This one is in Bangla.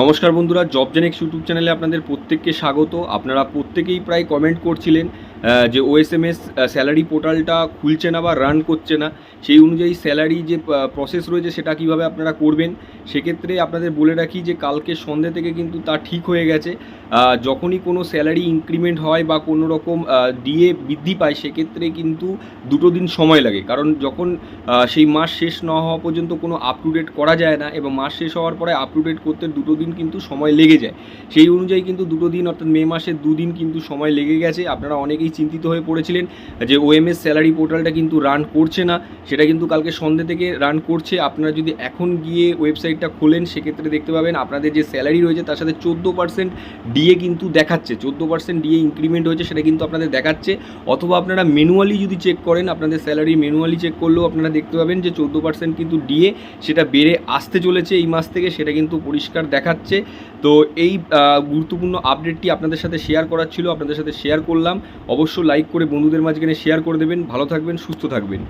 নমস্কার বন্ধুরা জব জেনেক্স ইউটিউব চ্যানেলে আপনাদের প্রত্যেককে স্বাগত। আপনারা প্রত্যেকেই প্রায় কমেন্ট করছিলেন যে ওএসএমএস স্যালারি পোর্টালটা খুলছে না বা রান করছে না। সেই অনুযায়ী স্যালারি যে প্রসেস রয়েছে সেটা কীভাবে আপনারা করবেন? সেক্ষেত্রে আপনাদের বলে রাখি যে কালকে সন্ধ্যে থেকে কিন্তু তা ঠিক হয়ে গেছে। যখনই কোনো স্যালারি ইনক্রিমেন্ট হয় বা কোনো রকম ডিএ বৃদ্ধি পায়, সেক্ষেত্রে কিন্তু দুটো দিন সময় লাগে। কারণ যখন সেই মাস শেষ না হওয়া পর্যন্ত কোনো আপ টু ডেট করা যায় না এবং মাস শেষ হওয়ার পরে আপ টু ডেট করতে দুটো দিন কিন্তু সময় লেগে যায়। সেই অনুযায়ী কিন্তু দুটো দিন, অর্থাৎ মে মাসের দুদিন কিন্তু সময় লেগে গেছে। আপনারা অনেকেই চিন্তিত হয়ে পড়েছিলেন যে ওএমএস স্যালারি পোর্টালটা কিন্তু রান করছে না। সেটা কিন্তু কালকে সন্ধ্যে থেকে রান করছে। আপনারা যদি এখন গিয়ে ওয়েবসাইটটা খোলেন, সেক্ষেত্রে দেখতে পাবেন আপনাদের যে স্যালারি রয়েছে তার সাথে চোদ্দ পার্সেন্ট ডিএ কিন্তু দেখাচ্ছে। চোদ্দ পার্সেন্ট ডিএ ইনক্রিমেন্ট হয়েছে, সেটা কিন্তু আপনাদের দেখাচ্ছে। অথবা আপনারা ম্যানুয়ালি যদি চেক করেন, আপনাদের স্যালারি ম্যানুয়ালি চেক করলেও আপনারা দেখতে পাবেন যে চোদ্দ পার্সেন্ট কিন্তু ডিএ সেটা বেড়ে আসতে চলেছে এই মাস থেকে, সেটা কিন্তু পরিষ্কার দেখাচ্ছে। তো এই গুরুত্বপূর্ণ আপডেটটি আপনাদের সাথে শেয়ার করার ছিল, আপনাদের সাথে শেয়ার করলাম। অবশ্য লাইক করে বন্ধুদের মাঝখানে শেয়ার করে দেবেন। ভালো থাকবেন, সুস্থ থাকবেন।